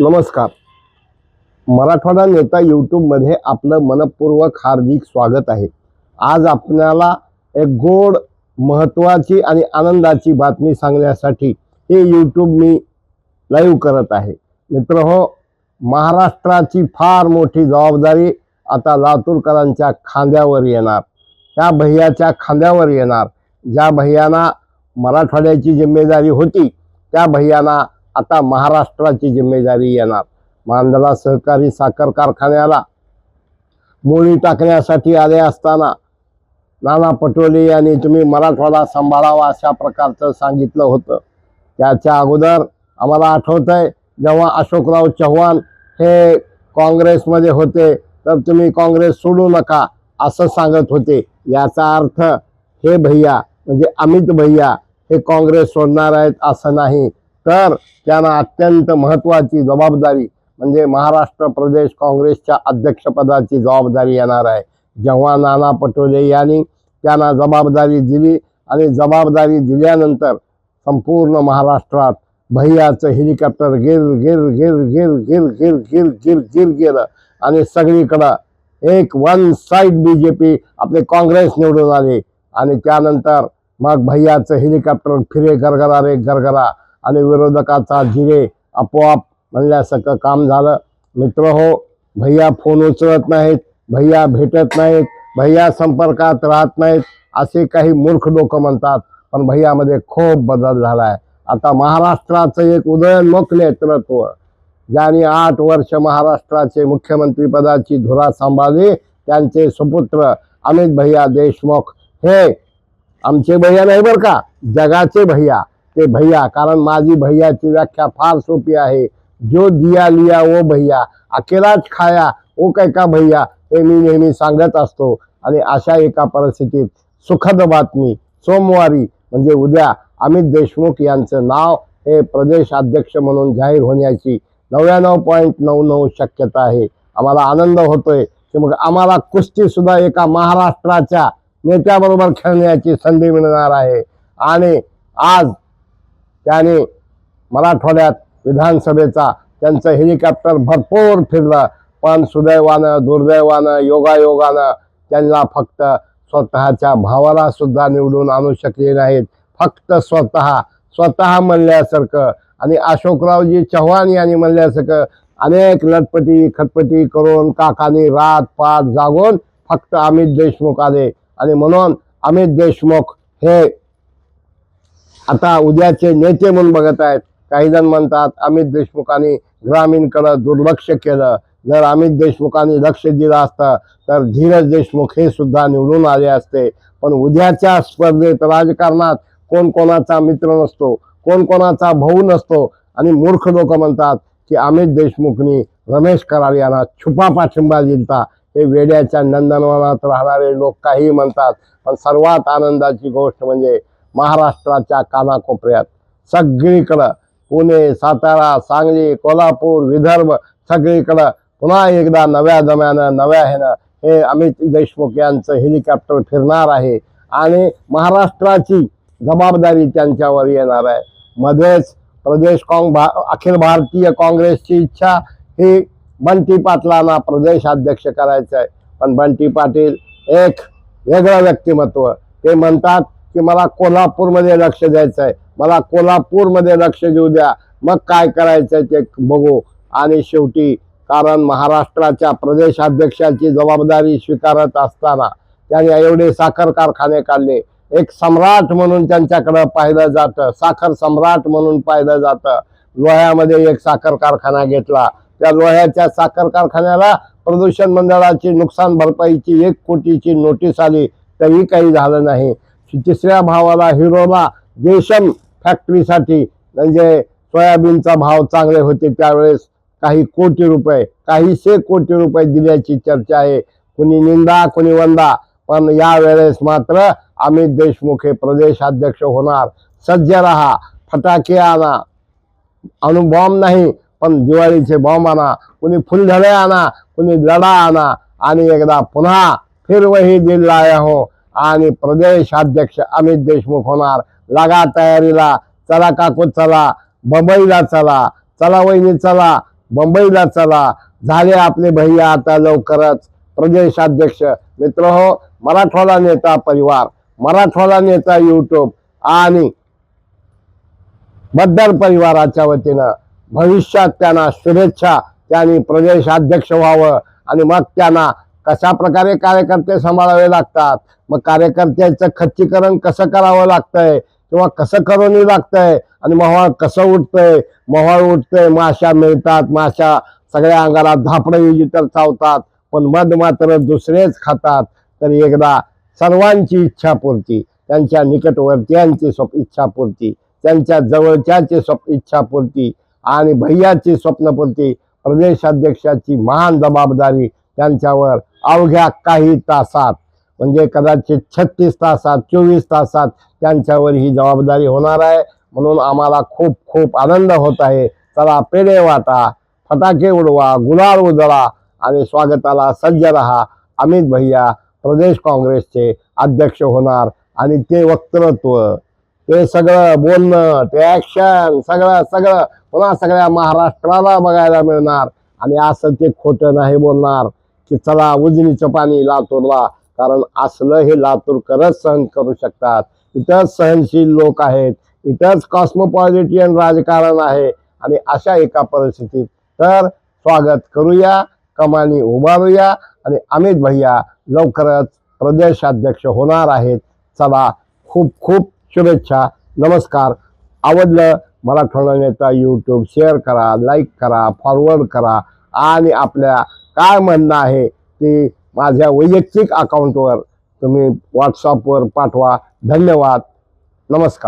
नमस्कार. मराठवाडा नेता यूट्यूबमध्ये आपलं मनपूर्वक हार्दिक स्वागत आहे. आज आपल्याला एक गोड महत्त्वाची आणि आनंदाची बातमी सांगण्यासाठी हे यूट्यूब मी लाईव्ह करत आहे. मित्र हो महाराष्ट्राची फार मोठी जबाबदारी आता लातूरकरांच्या खांद्यावर येणार. त्या भैयाच्या खांद्यावर येणार. ज्या भैयांना मराठवाड्याची जिम्मेदारी होती त्या भैयांना आता महाराष्ट्राची जिम्मेदारी येणार. मांदला सहकारी साखर कारखान्याला मोळी टाकण्यासाठी आले असताना नाना पटोले यांनी तुम्ही मराठवाडा सांभाळावा अशा प्रकारचं सांगितलं होतं. त्याच्या अगोदर आम्हाला आठवत आहे जेव्हा अशोकराव चव्हाण हे काँग्रेसमध्ये होते तर तुम्ही काँग्रेस सोडू नका असं सांगत होते. याचा अर्थ हे भैया म्हणजे अमित भैया हे काँग्रेस सोडणार आहेत असं नाही. तर त्यांना अत्यंत महत्त्वाची जबाबदारी म्हणजे महाराष्ट्र प्रदेश काँग्रेसच्या अध्यक्षपदाची जबाबदारी येणार आहे. जेव्हा नाना पटोले यांनी त्यांना जबाबदारी दिली आणि जबाबदारी दिल्यानंतर संपूर्ण महाराष्ट्रात भैयाचं हेलिकॉप्टर गिर गिर गिर गिर गिर गिर गिर गिर गिर गेलं आणि सगळीकडं एक one side B J P आपले काँग्रेस निवडून आले आणि त्यानंतर मग भैयाचं हेलिकॉप्टर फिरे गरगरा रे गरगरा. आणि विरोधकाचा जिरे आपोआप म्हणल्यासारखं काम झालं. मित्र हो भैया फोन उचलत नाहीत भैया भेटत नाहीत भैया संपर्कात राहत नाहीत असे काही मूर्ख लोक म्हणतात. पण भैयामध्ये खूप बदल झाला आहे आता महाराष्ट्राचं एक उदयोन्मुख नेतृत्व ज्यांनी आठ वर्ष महाराष्ट्राचे मुख्यमंत्रीपदाची धुरा सांभाळली त्यांचे सुपुत्र अमित भैया देशमुख हे आमचे भैया नाही बरं का? जगाचे भैया. ते भैया कारण माझी भैयाची व्याख्या फार सोपी आहे. जो दिया लिया वो भैया. अखेराच खाया ओ काय का भैया? हे मी नेहमी सांगत असतो. आणि अशा एका परिस्थितीत सुखद बातमी सोमवारी म्हणजे उद्या अमित देशमुख यांचं नाव हे प्रदेश अध्यक्ष म्हणून जाहीर होण्याची नव्याण्णव पॉईंट नऊ नऊ शक्यता आहे. आम्हाला आनंद होतोय की मग आम्हाला कुस्तीसुद्धा एका महाराष्ट्राच्या नेत्याबरोबर खेळण्याची संधी मिळणार आहे. आणि आज त्याने मराठवाड्यात विधानसभेचा त्यांचं हेलिकॉप्टर भरपूर फिरलं. पण सुदैवानं दुर्दैवानं योगायोगानं त्यांना फक्त स्वतःच्या भावाला सुद्धा निवडून आणू शकले नाहीत. फक्त स्वतः स्वतः म्हणल्यासारखं आणि अशोकरावजी चव्हाण यांनी म्हणल्यासारखं अनेक लटपटी खटपटी करून काकानी रात पात जागून फक्त अमित देशमुख आले. आणि म्हणून अमित देशमुख हे आता उद्याचे नेते म्हणून बघत आहेत. काही जण म्हणतात अमित देशमुखांनी ग्रामीणकडं दुर्लक्ष केलं. जर अमित देशमुखांनी लक्ष दिलं असतं तर धीरज देशमुख हे सुद्धा निवडून आले असते. पण उद्याच्या स्पर्धेत राजकारणात कोण कोणाचा मित्र नसतो कोण कोणाचा भाऊ नसतो. आणि मूर्ख लोक म्हणतात की अमित देशमुखनी रमेश कराड यांना छुपा पाठिंबा दिलता. हे वेड्याच्या नंदनवनात राहणारे लोक काही म्हणतात पण सर्वात आनंदाची गोष्ट म्हणजे महाराष्ट्राच्या कानाकोपऱ्यात. सगळीकडं पुणे सातारा सांगली कोल्हापूर विदर्भ सगळीकडं पुन्हा एकदा नव्या दम्यानं नव्या ह्यानं हे अमित देशमुख यांचं हेलिकॉप्टर फिरणार आहे आणि महाराष्ट्राची जबाबदारी त्यांच्यावर येणार आहे. मध्येच प्रदेश काँग भा अखिल भारतीय काँग्रेसची इच्छा ही बंटी पाटलांना प्रदेश अध्यक्ष करायचं आहे पण बंटी पाटील एक वेगळं व्यक्तिमत्व. ते म्हणतात की मला कोल्हापूरमध्ये लक्ष द्यायचं आहे मला कोल्हापूरमध्ये लक्ष देऊ द्या. मग काय करायचं ते बघू. आणि शेवटी कारण महाराष्ट्राच्या प्रदेशाध्यक्षाची जबाबदारी स्वीकारत असताना त्यांनी एवढे साखर कारखाने काढले. एक सम्राट म्हणून त्यांच्याकडं पाहिलं जातं. साखर सम्राट म्हणून पाहिलं जातं. लोह्यामध्ये एक साखर कारखाना घेतला. त्या लोह्याच्या साखर कारखान्याला प्रदूषण मंडळाची नुकसान भरपाईची एक कोटीची नोटीस आली. तरी काही झालं नाही. तिसऱ्या भावाला हिरोला देशम फॅक्टरीसाठी म्हणजे सोयाबीनचा भाव चांगले होते त्यावेळेस काही कोटी रुपये काहीशे कोटी रुपये दिल्याची चर्चा आहे. कुणी निंदा कुणी वंदा पण यावेळेस मात्र अमित देशमुख हे प्रदेशाध्यक्ष होणार. सज्ज रहा फटाके आणा. अणुबॉम्ब नाही पण दिवाळीचे बॉम्ब आणा. कुणी फुलझडे आणा कुणी लढा आणा. आणि एकदा पुन्हा फिर वही दिल लाया हो. आणि प्रदेश अध्यक्ष अमित देशमुख होणार. लागा तयारीला चला काकू चला. बंबईला चला. चला वहिनी चला. बंबईला चला. झाले आपले भैया आता लवकरच. प्रदेशाध्यक्ष मित्र हो मराठवाडा नेता परिवार मराठवाडा नेता यूट्यूब आणि बद्दल परिवाराच्या वतीनं भविष्यात त्यांना शुभेच्छा त्यांनी प्रदेशाध्यक्ष व्हावं आणि मग त्यांना कशा प्रकारे कार्यकर्ते सांभाळावे लागतात? मग कार्यकर्त्यांचं खच्चीकरण कसं करावं लागतंय? किंवा कसं करून लागतंय? आणि मोहळ कसं उठतंय? मोहळ उठतंय माशा मिळतात माशा सगळ्या अंगाला धापडं तर चावतात पण मध मात्र दुसरेच खातात. तर एकदा सर्वांची इच्छापूर्ती त्यांच्या निकटवर्तीयांची स्वप्न इच्छापूर्ती त्यांच्या जवळच्याची स्वप्न इच्छापूर्ती आणि भैयाची स्वप्नपूर्ती प्रदेशाध्यक्षाची महान जबाबदारी त्यांच्यावर अवघ्या काही तासात म्हणजे कदाचित छत्तीस तासात चोवीस तासात त्यांच्यावर ही जबाबदारी होणार आहे. म्हणून आम्हाला खूप खूप आनंद होत आहे. चला पेढे वाटा फटाके उडवा गुलाल उजळा आणि स्वागताला सज्ज रहा. अमित भैया प्रदेश काँग्रेसचे अध्यक्ष होणार आणि ते वक्तृत्व ते सगळं बोलणं ते ॲक्शन सगळं सगळं पुन्हा सगळ्या महाराष्ट्राला बघायला मिळणार. आणि असं ते खोटं नाही बोलणार. की चला उजनीचं पाणी लातूरला कारण असलं हे लातूरकरच सहन करू शकतात. इथंच सहनशील लोक आहेत इथंच कॉस्मोपॉलिटियन राजकारण आहे आणि अशा एका परिस्थितीत तर स्वागत करूया कमानी उभारूया आणि अमित भैया लवकरच प्रदेशाध्यक्ष होणार आहेत. चला खूप खूप शुभेच्छा. नमस्कार. आवडलं मराठवाडा नेता यूट्यूब शेअर करा लाईक करा फॉरवर्ड करा आणि आपल्या काय म्हणणं आहे ते माझ्या वैयक्तिक अकाउंटवर तुम्ही व्हॉट्सअपवर पाठवा. धन्यवाद. नमस्कार.